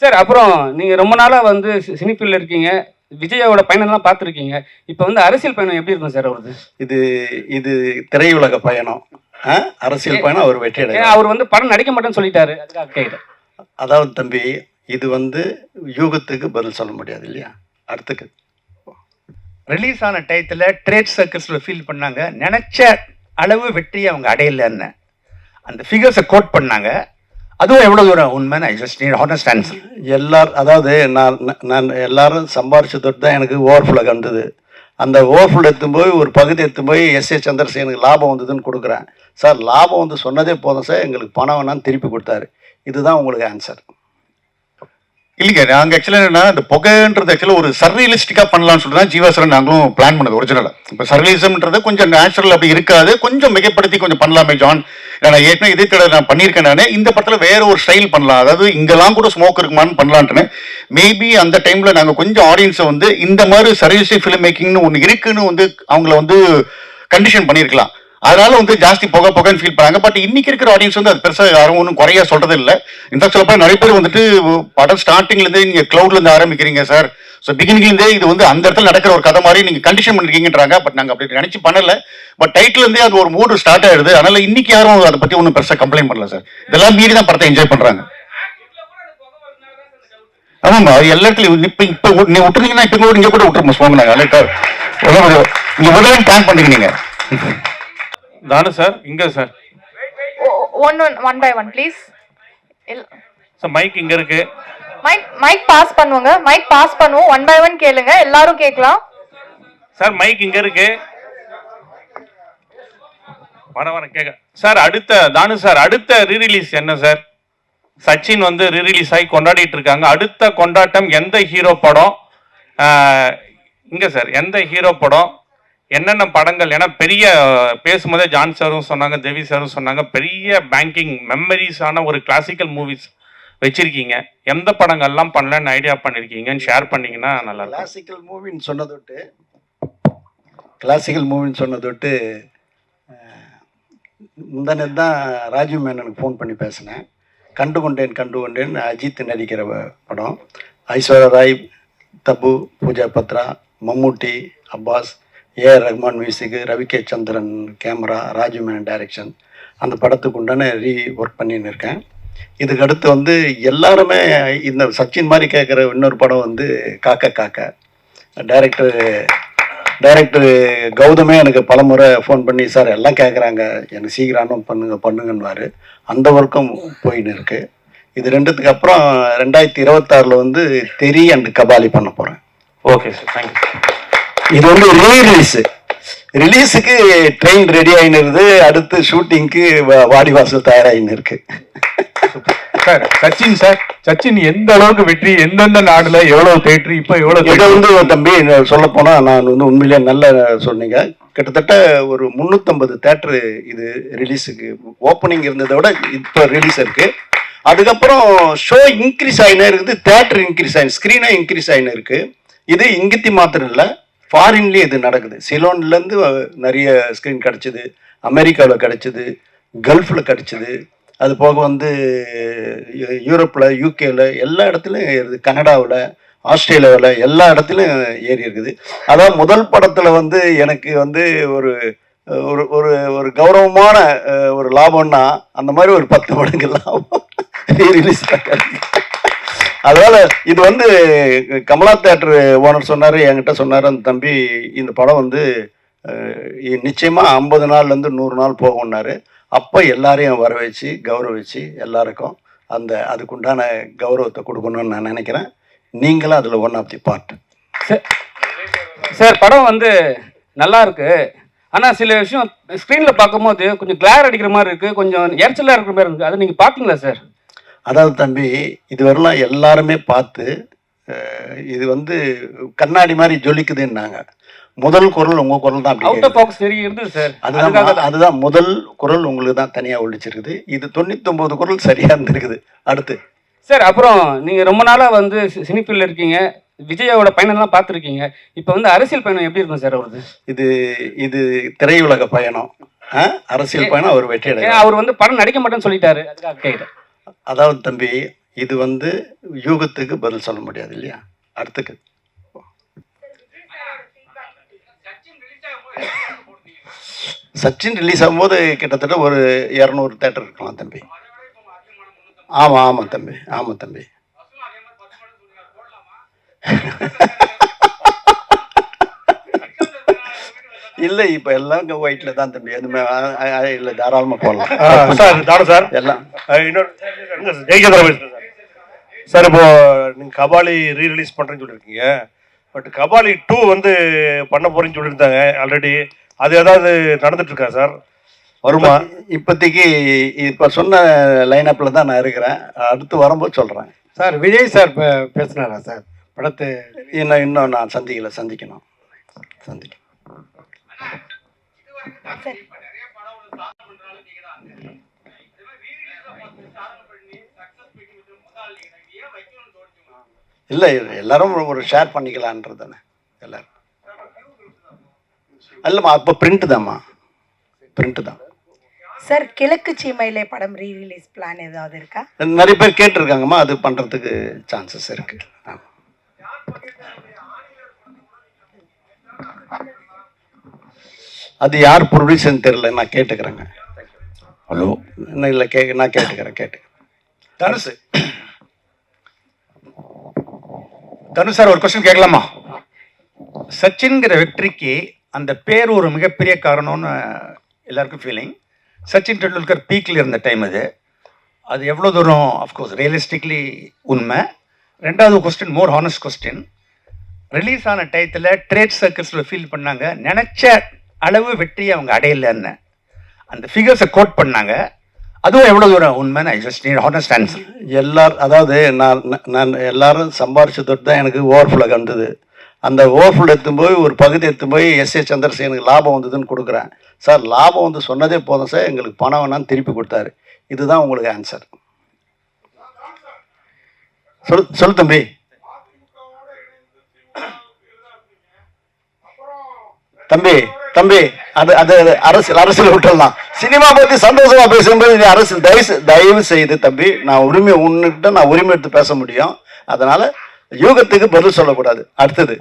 Sir அப்புறம் நீங்க ரொம்ப நாளா வந்து சினிஃபீல்டில் இருக்கீங்க. விஜயோட பயணம்லாம் பார்த்துருக்கீங்க. இப்போ வந்து அரசியல் பயணம் எப்படி இருக்கும் சார் அவரது? இது இது திரையுலக பயணம்? அரசியல் பயணம் அவர் வெற்றி அவர் வந்து படம் நடிக்க மாட்டேன்னு சொல்லிட்டாரு. அதுக்காக கேட்குறேன் அதாவது தம்பி இது வந்து யூகத்துக்கு பதில் சொல்ல முடியாது இல்லையா? அடுத்துக்கு. ரிலீஸ் ஆன டயத்தில் ட்ரேட் சர்க்கிள்ஸில் ஃபீல் பண்ணாங்க. நினச்ச அளவு வெற்றி அவங்க அடையலைன்னு. அந்த ஃபிகர்ஸை கோட் பண்ணாங்க. அதுவும் எவ்வளோ தூரம்? உண்மைன்னு I just need honest answer எல்லார் அதாவது நான் நான்- எல்லாரும் சம்பாரிச்சு தொட்டு தான் எனக்கு ஓவர்ஃபுல்லை கண்டது அந்த ஓவர்ஃபுல் எடுத்து போய் ஒரு பகுதி எடுத்து போய் எஸ் ஏ சந்திரசேனுக்கு லாபம் வந்ததுன்னு கொடுக்குறேன். சார் லாபம் வந்து சொன்னதே போதும் சார். எங்களுக்கு பணம் வேணான்னு திருப்பி கொடுத்தாரு. இதுதான் உங்களுக்கு ஆன்சர் இல்லைங்க நாங்கள் ஆக்சுவலாக என்னன்னா அந்த புகைன்றது ஆக்சுவலாக ஒரு சர்ரியலிஸ்டிக்காக பண்ணலாம்னு சொல்லிட்டு தான் ஜீவாசரன் நாங்களும் பிளான் பண்ணது ஒரிஜினலாக இப்போ சர்ரியலிசம்ன்றது கொஞ்சம் நேச்சுரல் அப்படி இருக்காது கொஞ்சம் மிகப்படுத்தி கொஞ்சம் பண்ணலாமே ஜான் நான் ஏற்கனவே இதே தடவை நான் பண்ணியிருக்கேன் நான். இந்த படத்தில் வேற ஒரு ஸ்டைல் பண்ணலாம். அதாவது இங்கெல்லாம் கூட ஸ்மோக் இருக்குமான்னு பண்ணலான்ட்டுன்னு. மேபி அந்த டைமில் நாங்கள் கொஞ்சம் ஆடியன்ஸை வந்து இந்த மாதிரி சர்வீஸ்டிக் ஃபிலிம் மேக்கிங்னு ஒன்று இருக்குன்னு வந்து அவங்கள வந்து கண்டிஷன் பண்ணியிருக்கலாம். அதனால வந்து ஜாஸ்தி போக போகன்னு ஃபீல் பண்ணாங்க. பட் இன்னைக்கு இருக்கிற ஆடியன்ஸ் வந்து அது பெருசாக யாரும் ஒன்றும் குறைய சொல்றது இல்லை இன்ஃபேக்ட் சொல்லப்போ நிறைய பேர் வந்துட்டு படம் ஸ்டார்டிங்லேருந்தே நீங்கள் க்ளவுட்லேருந்து ஆரம்பிக்கிறீங்க சார் ஸோ பிகினிங்லேருந்தே இது வந்து அந்த இடத்துல நடக்கிற ஒரு கதை மாதிரி நீங்கள் கண்டிஷன் பண்ணிருக்கீங்கன்றாங்க. பட் நாங்கள் அப்படி நினச்சி பண்ணல. பட் டைட்டிலேருந்தே அது ஒரு மூடு ஸ்டார்ட் ஆயிடுது. அதனால இன்னைக்கு யாரும் அதை பற்றி ஒன்றும் பெருசாக கம்ப்ளைண்ட் பண்ணல சார் இதெல்லாம் மீறி தான் படத்தை என்ஜாய் பண்ணுறாங்க ஆமாம்மா எல்லா இடத்துலையும் இப்போ இப்போ நீ விட்டுருந்தீங்கன்னா இப்போ கூட இங்கே கூட விட்டுருமா சுவாமி நாங்கள் லைட்டாக நீங்கள் முதல்ல பிளான் பண்ணிக்கிறீங்க தானு சார்? இங்க sir. One one one by one please sir mike இங்க இருக்கு. மைக் மைக் பாஸ் பண்ணுவாங்க. மைக் பாஸ் பண்ணுவோம். ஒன் பை ஒன் கேளுங்க. எல்லாரும் கேட்கலாம். சார் மைக் இங்க இருக்கு. வர வர கேட்க. சார் அடுத்த தானு சார் அடுத்த ரீரிலீஸ் என்ன சார்? சச்சின் வந்து ரீரிலீஸ் ஆகி கொண்டாடிட்டு இருக்காங்க. அடுத்த கொண்டாட்டம் எந்த ஹீரோ படம்? இங்க சார் எந்த ஹீரோ படம்? என்னென்ன படங்கள்? ஏன்னா பெரிய பேசும்போதே ஜான் சாரும் சொன்னாங்க தேவி சாரும் சொன்னாங்க பெரிய பேங்கிங் மெமரிஸான ஒரு கிளாசிக்கல் மூவிஸ் வச்சிருக்கீங்க. எந்த படங்கள்லாம் பண்ணலன்னு ஐடியா பண்ணிருக்கீங்கன்னு ஷேர் பண்ணீங்கன்னா நல்லா கிளாசிக்கல் மூவின்னு சொன்னதொட்டு கிளாசிக்கல் மூவின்னு சொன்னதொட்டு முந்தானது தான் ராஜீவ் மேனனுக்கு ஃபோன் பண்ணி பேசினேன். கண்டு கொண்டேன் கண்டு கொண்டேன் அஜித் நடிக்கிற படம். Aishwarya Rai Tabu Pooja Batra Mammootty Abbas A. R Rahman music Ravi K Chandran camera Rajiv Menon direction அந்த படத்துக்கு உண்டான ரீ ஒர்க் பண்ணின்னு இருக்கேன். இதுக்கு அடுத்து வந்து எல்லாருமே இந்த சச்சின் மாதிரி கேட்குற இன்னொரு படம் வந்து காக்க காக்க. டைரக்டர் டைரக்டர் கௌதமே எனக்கு பலமுறை ஃபோன் பண்ணி சார் எல்லாம் கேட்குறாங்க எனக்கு சீக்கிரம் பண்ணுங்க பண்ணுங்கன்னுவார். அந்த ஒர்க்கும் போயின்னு இருக்கு. இது ரெண்டுத்துக்கு அப்புறம் ரெண்டாயிரத்தி இருபத்தாறில் வந்து தெரி அண்ட் கபாலி பண்ண போகிறேன் ஓகே சார் தேங்க்யூ இது வந்து ரீ ரிலீஸு ரிலீஸுக்கு ட்ரெயின் ரெடி ஆகின்னு அடுத்து ஷூட்டிங்க்கு வாடி வாசல் தயாராகின்னு இருக்கு. சார் சச்சின் சார் சச்சின் எந்த அளவுக்கு வெற்றி எந்தெந்த நாடுல எவ்வளவு தேட்டர் இப்ப எவ்வளவு இதை? வந்து தம்பி சொல்ல போனா நான் வந்து உண்மையிலேயே நல்ல சொன்னீங்க. கிட்டத்தட்ட ஒரு முந்நூற்றம்பது தேட்டரு இது ரிலீஸுக்கு ஓப்பனிங் இருந்ததை விட இப்போ ரிலீஸ் இருக்கு. அதுக்கப்புறம் ஷோ இன்க்ரீஸ் ஆகினே இருக்குது தேட்டர் இன்க்ரீஸ் ஆகி ஸ்க்ரீனாக இன்க்ரீஸ் ஆகினே இருக்கு. இது இங்கத்தி மாத்திரம் இல்லை ஃபாரின்லேயும் இது நடக்குது. சிலோன்லேருந்து நிறைய ஸ்க்ரீன் கிடச்சிது. அமெரிக்காவில் கிடச்சிது. கல்ஃபில் கிடச்சிது. அது போக வந்து யூரோப்பில் யூகேல எல்லா இடத்துலையும் ஏறுது. கனடாவில் ஆஸ்திரேலியாவில் எல்லா இடத்துலையும் ஏறி இருக்குது. அதான் முதல் படத்தில் வந்து எனக்கு வந்து ஒரு ஒரு ஒரு ஒரு கௌரவமான ஒரு லாபம்னா அந்த மாதிரி ஒரு பத்து மடங்கு லாபம். ரிலீஸ் அதனால இது வந்து கமலா தேட்டர் ஓனர் சொன்னார் என்கிட்ட சொன்னார் அந்த தம்பி இந்த படம் வந்து நிச்சயமாக ஐம்பது நாள்லேருந்து நூறு நாள் போகும்னாரு. அப்போ எல்லாரையும் வர வச்சு கௌரவிச்சு எல்லாருக்கும் அந்த அதுக்குண்டான கௌரவத்தை கொடுக்கணும்னு நான் நினைக்கிறேன். நீங்களும் அதில் one of the part sir படம் வந்து நல்லா இருக்கு. ஆனால் சில விஷயம் ஸ்க்ரீனில் பார்க்கும்போது கொஞ்சம் கிளார் அடிக்கிற மாதிரி இருக்குது கொஞ்சம் எரிச்சலாக இருக்கிற மாதிரி இருக்குது அதை நீங்கள் பாத்தீங்களா சார்? அதாவது தம்பி இதுவரைலாம் எல்லாருமே பார்த்து இது வந்து கண்ணாடி மாதிரி ஜொலிக்குதுன்னாங்க. முதல் குரல் உங்கள் குரல் தான் அப்படி இருந்தது சார். அதுதான் அதுதான் முதல் குரல் உங்களுக்கு தான் தனியாக ஒழிச்சிருக்குது இது தொண்ணூத்தொம்பது குரல் சரியாக இருந்திருக்குது. அடுத்து. சார் அப்புறம் நீங்க ரொம்ப நாளா வந்து சினிஃபீல்டில் இருக்கீங்க. விஜயோட பயணம்லாம் பார்த்துருக்கீங்க. இப்போ வந்து அரசியல் பயணம் எப்படி இருக்கும் சார் அவரது? இது இது திரையுலக பயணம்? அரசியல் பயணம் அவர் வெற்றி அவர் வந்து படம் நடிக்க மாட்டேன்னு சொல்லிட்டாரு. அதுக்காக கேட்குறேன் அதாவது தம்பி இது வந்து யூகத்துக்கு பதில் சொல்ல முடியாது இல்லையா? அடுத்துக்கு. சச்சின் ரிலீஸ் ஆகும்போது கிட்டத்தட்ட ஒரு இரநூறு தேட்டர் இருக்கலாம் தம்பி. ஆமாம் ஆமாம் தம்பி ஆமாம் தம்பி. இல்லை இப்போ எல்லாம் ஒயிட்ல தான் தம்பி. எதுவுமே இல்லை தாராளமாக போடலாம். சார் தானே சார்? எல்லாம். இன்னொரு சார்? ஜெயச்சந்திரா இப்போ நீங்க கபாலி ரீ ரிலீஸ் பண்றேன்னு சொல்லியிருக்கீங்க. பட் கபாலி டூ வந்து பண்ண போறேன்னு சொல்லியிருந்தாங்க ஆல்ரெடி அது ஏதாவது நடந்துட்டு இருக்கா சார்? வருமா? இப்போதைக்கு இப்போ சொன்ன லைனப்பில் தான் நான் இருக்கிறேன். அடுத்து வரும்போது சொல்கிறேன் சார் விஜய் சார் பே- பேசுனாரா சார்? படத்தை இன்னும் இன்னும் நான் சந்திக்கல சந்திக்கணும். சந்திக்கணும் இல்லை எல்லாரும் ஒரு ஷேர் பண்ணிக்கலான்றது தானே எல்லாரும். இல்லைம்மா அப்போ பிரிண்ட் தான்மா பிரிண்ட் தான். சார் கிழக்கு சீமையிலே படம் ரீ ரிலீஸ் பிளான் ஏதாவது இருக்கா? நிறைய பேர் கேட்டிருக்காங்கம்மா அது பண்ணுறதுக்கு சான்சஸ் இருக்கு. ஆமா. அது யார் ப்ரொடியூசர்னு தெரியல நான் கேட்டுக்கிறேங்க. ஹலோ இன்னும் இல்லை கே நான் கேட்டுக்கிறேன் கேட்டு தனுஷ் தனுஷ் சார் ஒரு கொஸ்டின் கேட்கலாமா? சச்சின்கிற வெற்றிக்கு அந்த பேர் ஒரு மிகப்பெரிய காரணம்னு எல்லாருக்கும் ஃபீலிங் சச்சின் டெண்டுல்கர் பீக்கில் இருந்த டைம் அது. அது எவ்வளோ தூரம் அஃப்கோர்ஸ் ரியலிஸ்டிக்லி உண்மை. ரெண்டாவது question more honest question release ஆன டயத்தில் ட்ரேட் சர்க்கிள்ஸில் ஃபீல் பண்ணாங்க. நினச்ச அளவு வெற்றியை அவங்க அடையலைன்னு. அந்த ஃபிகர்ஸை கோட் பண்ணாங்க. அதுவும் எவ்வளோ தூரம் உண்மைன்னு I just need honest answer எல்லார் அதாவது நான் நான் எல்லாரும் சம்பாரிச்சதோடு தான் எனக்கு ஓவர்ஃபுல்லாக வந்தது அந்த ஓவர்ஃபுல் எடுத்துன்னு போய் ஒரு பகுதி எடுத்துன்னு போய் எஸ் ஏ சந்திரசேனுக்கு லாபம் வந்ததுன்னு கொடுக்குறேன். சார் லாபம் வந்து சொன்னதே போதும் சார். எங்களுக்கு பணம் வேணான்னு திருப்பி கொடுத்தாரு. இதுதான் உங்களுக்கு ஆன்சர் சொல் சொல் தம்பி. தம்பி. தம்பி அது அது அரசியல் அரசியல் விட்டுடலாம் சினிமா பத்தி சந்தோஷமா பேசும்போது நீ அரசியல் தயவு தயவு செய்து தம்பி நான் உரிமை உன்னிட்ட நான் உரிமை எடுத்து பேச முடியும். அதனால யூகத்துக்கு பதில் சொல்லக்கூடாது. அடுத்தது.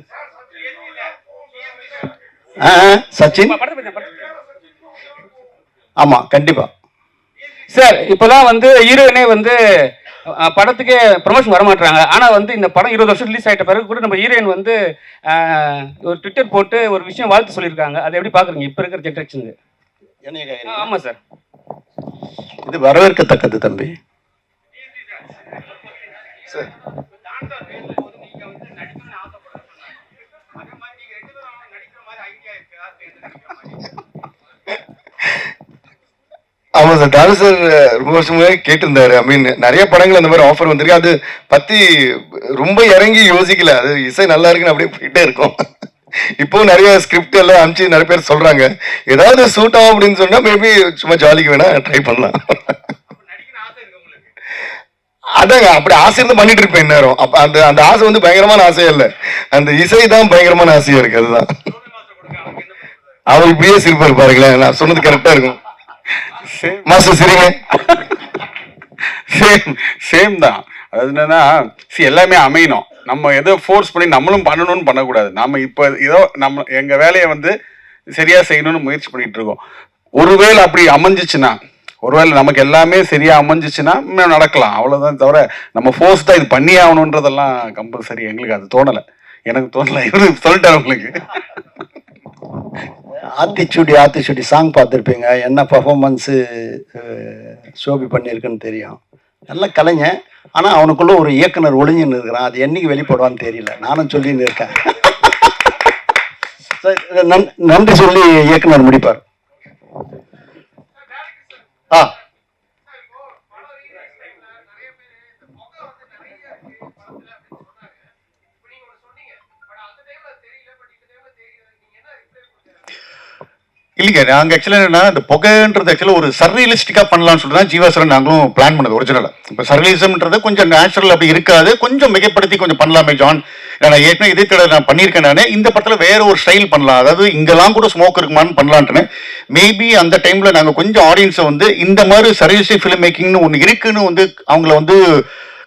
சச்சின்? ஆமா கண்டிப்பா. சார் இப்போலாம் வந்து ஹீரோயினே வந்து படத்துக்கே ப்ரொமோஷன் வர மாட்டாங்க ஆனால் வந்து இந்த படம் இருபது வருஷம் ரிலீஸ் ஆகிட்ட பிறகு கூட நம்ம ஹீரோயின் வந்து ஒரு ட்விட்டர் போட்டு ஒரு விஷயம் வாழ்த்து சொல்லியிருக்காங்க. அதை எப்படி பார்க்குறீங்க இப்போ இருக்கிற ஜென்ரேஷனுக்கு ஆமாம் சார். இது வரவேற்கத்தக்கது தம்பி. சார் தாரு சார் ரொம்ப வருஷமாவே கேட்டிருந்தாரு. ஐ மீன் நிறைய படங்கள் அந்த மாதிரி ஆஃபர் வந்திருக்கு. அது பத்தி ரொம்ப இறங்கி யோசிக்கல. அது இசை நல்லா இருக்குன்னு அப்படியே போயிட்டே இருக்கும். இப்போ நிறைய ஸ்கிரிப்ட் எல்லாம் அனுப்பிச்சு நிறைய பேர் சொல்றாங்க. ஏதாவது சூட் ஆகும் அப்படின்னு சொன்னா மேபி சும்மா ஜாலிக்கு வேணா ட்ரை பண்ணலாம். அதாங்க அப்படி ஆசை இருந்து பண்ணிட்டு இருப்பேன் நேரம் அப்ப அந்த அந்த ஆசை வந்து பயங்கரமான ஆசையா இல்ல. அந்த இசை தான் பயங்கரமான ஆசையா இருக்கு அதுதான். அவர் இப்படியே சிரிப்பார் பாருங்களேன். நான் சொன்னது கரெக்டா இருக்கும். மாஸ்டர் சரிங்க சேம் சேம் தான். அது என்னன்னா எல்லாமே அமையணும். நம்ம எதோ ஃபோர்ஸ் பண்ணி நம்மளும் பண்ணணும்னு பண்ணக்கூடாது. நம்ம இப்போ ஏதோ நம்ம எங்க வேலையை வந்து சரியா செய்யணும்னு முயற்சி பண்ணிட்டு இருக்கோம். ஒருவேளை அப்படி அமைஞ்சிச்சுன்னா ஒருவேளை நமக்கு எல்லாமே சரியா அமைஞ்சிச்சுன்னா நடக்கலாம். அவ்வளவுதான் தவிர நம்ம ஃபோர்ஸ் தான் இது பண்ணி ஆகணுன்றதெல்லாம் கம்பல்சரி எங்களுக்கு அது தோணலை. எனக்கு தோணலை. இவரு சொல்லிட்டாரு உங்களுக்கு. ஆத்திச்சூடி ஆத்திச்சூடி சாங் பார்த்துருப்பீங்க. என்ன பர்ஃபார்மன்ஸு ஷோபி பண்ணியிருக்குன்னு தெரியும். நல்ல கலைஞன். ஆனால் அவனுக்குள்ளே ஒரு இயக்குனர் ஒளிஞ்சுன்னு இருக்கிறான். அது என்னைக்கு வெளிப்படுவான்னு தெரியல. நானும் சொல்லின்னு இருக்கேன். சரி, நன்றி சொல்லி இயக்குனர் முடிப்பார். ஆ. இல்லைங்க நாங்க ஆக்சுவலாக என்னன்னா இந்த புகைன்றது ஆக்சுவலாக ஒரு சர்ரியலிஸ்டிக்காக பண்ணலாம்னு சொல்லிட்டு தான் ஜீவாசரன் நாங்களும் பிளான் பண்ணது ஒரிஜினலாக இப்போ சர்ரியலிசம்ன்றது கொஞ்சம் நேச்சுரல் அப்படி இருக்காது. கொஞ்சம் மிகப்படுத்தி கொஞ்சம் பண்ணலாமே ஜான் நான் ஏற்கனவே இதே தடவை நான் பண்ணியிருக்கேன் நான். இந்த படத்தில் வேற ஒரு ஸ்டைல் பண்ணலாம். அதாவது இங்கெல்லாம் கூட ஸ்மோக் இருக்குமான்னு பண்ணலான்ட்டுனே மேபி அந்த டைமில் நாங்கள் கொஞ்சம் ஆடியன்ஸை வந்து இந்த மாதிரி சர்ரியலிஸ்டிக் ஃபிலிம் மேக்கிங்னு ஒன்று இருக்குன்னு வந்து அவங்கள வந்து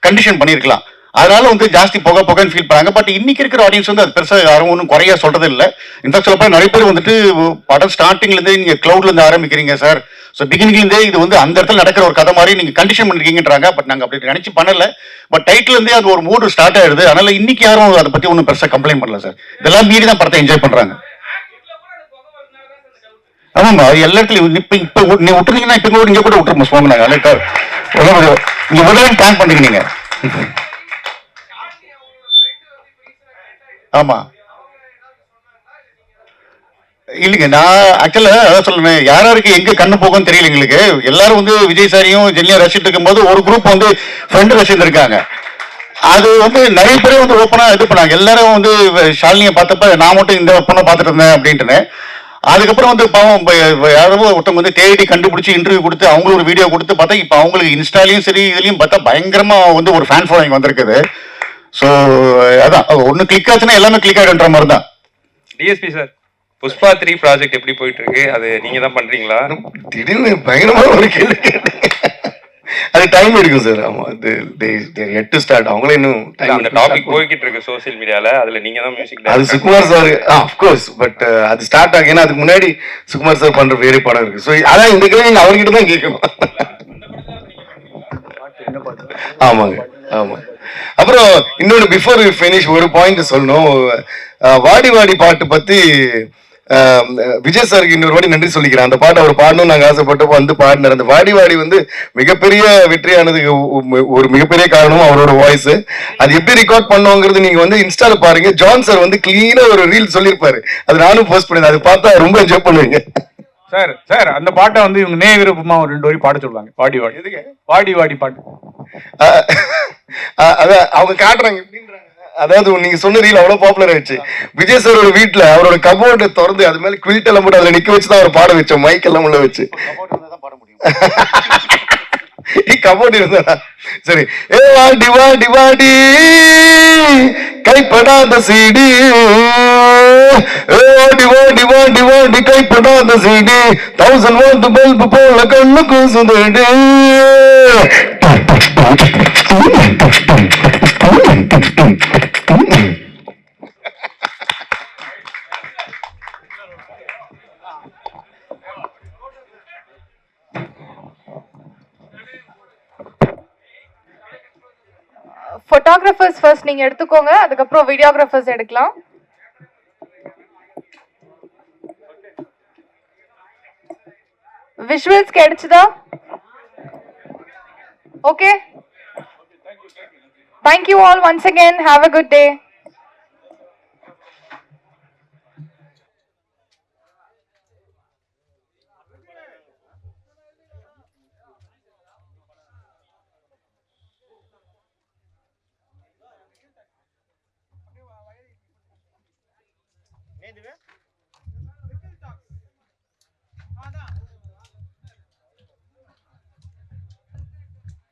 கண்டிஷன் பண்ணியிருக்கலாம். அதனால வந்து ஜாஸ்தி போக போகன்னு ஃபீல் பண்ணாங்க. பட் இன்னைக்கு இருக்கிற ஆடியன்ஸ் வந்து அது பெருசாக யாரும் ஒன்றும் குறைய சொல்றது இல்லை இன்ஃபேக்ட் சொல்லப்போ நிறைய பேர் வந்துட்டு படம் ஸ்டார்டிங்லேருந்தே நீங்கள் க்ளவுட்லேருந்து ஆரம்பிக்கிறீங்க சார் ஸோ பிகினிங்லேருந்தே இது வந்து அந்த இடத்துல நடக்கிற ஒரு கதை மாதிரி நீங்கள் கண்டிஷன் பண்ணிருக்கீங்கன்றாங்க. பட் நாங்கள் அப்படி நினச்சி பண்ணல. பட் டைட்டிலேருந்தே அது ஒரு மூடு ஸ்டார்ட் ஆயிடுது. அதனால இன்னைக்கு யாரும் அதை பற்றி ஒன்றும் பெருசாக கம்ப்ளைண்ட் பண்ணல சார் இதெல்லாம் மீறி தான் படத்தை என்ஜாய் பண்ணுறாங்க ஆமாம்மா எல்லா இடத்துலையும் இப்போ இப்போ நீ விட்டுருந்தீங்கன்னா இப்போ கூட இங்கே கூட விட்டுருமா சுவாமி நாங்கள் அலேட்டாக நீங்கள் முதல்ல பிளான் பண்ணிக்கிறீங்க நீங்கள் ஆமா. இல்லைங்க நான் ஆக்சுவலா அதான் சொல்லுவேன் யார் யாருக்கு எங்க கண்ணு போகும் தெரியல எங்களுக்கு. எல்லாரும் வந்து விஜய் சாரியும் ஜெல்லியும் ரசிட்டு இருக்கும்போது ஒரு குரூப் வந்து ஃப்ரெண்டு ரசிட்டு இருக்காங்க அது வந்து நிறைய பேர் வந்து ஓப்பனா இது பண்ணாங்க. எல்லாரும் வந்து ஷாலினியை பார்த்தப்ப நான் மட்டும் இந்த பொண்ணை பார்த்துட்டு இருந்தேன் அப்படின்ட்டுன்னு அதுக்கப்புறம் வந்து பாவம் யாரோ ஒருத்தவங்க வந்து தேடி கண்டுபிடிச்சி இன்டர்வியூ கொடுத்து அவங்களுக்கு ஒரு வீடியோ கொடுத்து பார்த்தா இப்போ அவங்களுக்கு இன்ஸ்டாலையும் சரி இதுலையும் பார்த்தா பயங்கரமா வந்து ஒரு ஃபேன் ஃபாலோயிங் வந்திருக்குது. ஸோ அதான் ஒன்று கிளிக் ஆச்சுன்னா எல்லாமே கிளிக் ஆகிடுன்ற மாதிரி தான் DSP sir Pushpa three project எப்படி போயிட்டு இருக்கு அது நீங்க தான் பண்றீங்களா? திடீர்னு பயங்கரமான ஒரு கேள்வி. அது டைம் எடுக்கும் சார் ஆமா அது எட்டு ஸ்டார்ட் அவங்களே இன்னும் அந்த. டாபிக் போய்கிட்டு இருக்கு சோசியல் மீடியால அதுல நீங்க தான் மியூசிக் அது Sukumar sir of course but அது ஸ்டார்ட் ஆகும் ஏன்னா அதுக்கு முன்னாடி சுகுமார் சார் பண்ற வேறு படம் இருக்கு. ஸோ அதான் இந்த கேள்வி அவர்கிட்ட தான் கேட்கணும். ஆமாங்க ஆமாங்க அப்புறம் இன்னொன்று பிஃபோர் ஃபினிஷ் ஒரு பாயிண்ட் சொல்லணும். வாடி வாடி பாட்டு பத்தி விஜய் சாருக்கு இன்னொரு வாடி நன்றி சொல்லிக்கிறேன். அந்த பாட்டு அவர் பாடணும்னு நாங்கள் ஆசைப்பட்டப்போ வந்து பாடினார். அந்த வாடி வாடி வந்து மிகப்பெரிய வெற்றியானதுக்கு ஒரு மிகப்பெரிய காரணம் அவரோட வாய்ஸ் அது எப்படி ரெக்கார்ட் பண்ணோங்கிறது நீங்க வந்து இன்ஸ்டால பாருங்க. ஜான் சார் வந்து கிளீனா ஒரு ரீல் சொல்லியிருப்பாரு. அது நானும் போஸ்ட் பண்ணிருந்தேன் அது பார்த்தா ரொம்ப என்ஜாய் பண்ணுவீங்க. சார் சார் அந்த பாட்டை வந்து இவங்க நே விருப்பமா ஒரு ரெண்டு வரி பாட சொல்லுவாங்க. வாடி வாடி வாடி வாடி பாட்டு. அதான் அவங்க காட்டுறாங்க. எப்படின்றாங்க அதாவது நீங்க சொன்ன ரீல் அவ்வளவு பாப்புலர் ஆயிடுச்சு. விஜய் சாரோட வீட்ல அவரோட கபோர்டு திறந்து அது மேல குவிட் எல்லாம் போட்டு அதுல நிக்க வச்சு தான் அவர் பாட வச்சோம். மைக் எல்லாம் உள்ள வச்சு. கபோர்டு இருந்தா சரி. ஏ வாடி வாடி வாடி. கைப்படாத சீடி. ஓடி ஓடி ஓடி ஓடி கைப்படாத சீடி. தௌசண்ட் வாட் பல்பு போல கண்ணு கூசுதடி. ஃபோட்டோகிராஃபர்ஸ் ஃபர்ஸ்ட் நீங்கள் எடுத்துக்கோங்க அதுக்கப்புறம் வீடியோகிராஃபர்ஸ் எடுக்கலாம். விஷுவல்ஸ் கிடைச்சதா? Okay thank you all once again have a good day লাগিয়ে দেবে